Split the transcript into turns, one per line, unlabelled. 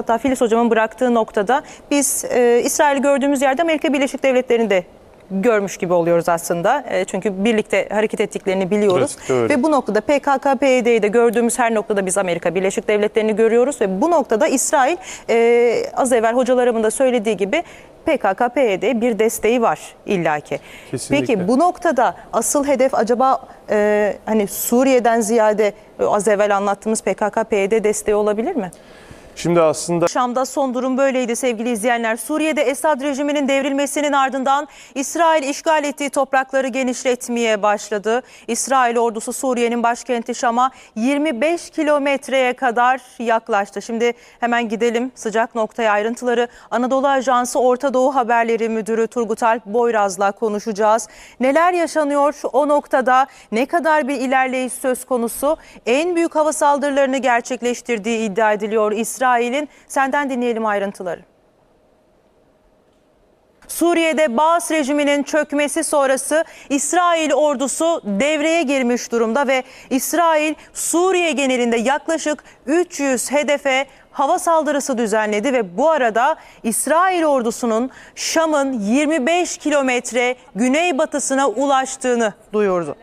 Hatta Filiz hocamın bıraktığı noktada biz e, İsrail'i gördüğümüz yerde Amerika Birleşik Devletleri'ni de görmüş gibi oluyoruz aslında. E, çünkü birlikte hareket ettiklerini biliyoruz.
Evet,
ve bu noktada PKK, PYD'yi de gördüğümüz her noktada biz Amerika Birleşik Devletleri'ni görüyoruz ve bu noktada İsrail e, az evvel hocalarımın da söylediği gibi PKK, PYD'ye bir desteği var illaki.
Kesinlikle.
Peki bu noktada asıl hedef acaba e, hani Suriye'den ziyade e, az evvel anlattığımız PKK, PYD desteği olabilir mi?
Şimdi aslında
Şam'da son durum böyleydi sevgili izleyenler. Suriye'de Esad rejiminin devrilmesinin ardından İsrail işgal ettiği toprakları genişletmeye başladı. İsrail ordusu Suriye'nin başkenti Şam'a 25 kilometreye kadar yaklaştı. Şimdi hemen gidelim sıcak noktaya ayrıntıları. Anadolu Ajansı Orta Doğu Haberleri Müdürü Turgut Alp Boyraz'la konuşacağız. Neler yaşanıyor o noktada? Ne kadar bir ilerleyiş söz konusu? En büyük hava saldırılarını gerçekleştirdiği iddia ediliyor İsrail'in. Senden dinleyelim ayrıntıları. Suriye'de Baas rejiminin çökmesi sonrası İsrail ordusu devreye girmiş durumda ve İsrail Suriye genelinde yaklaşık 300 hedefe hava saldırısı düzenledi ve bu arada İsrail ordusunun Şam'ın 25 kilometre güneybatısına ulaştığını duyurdu.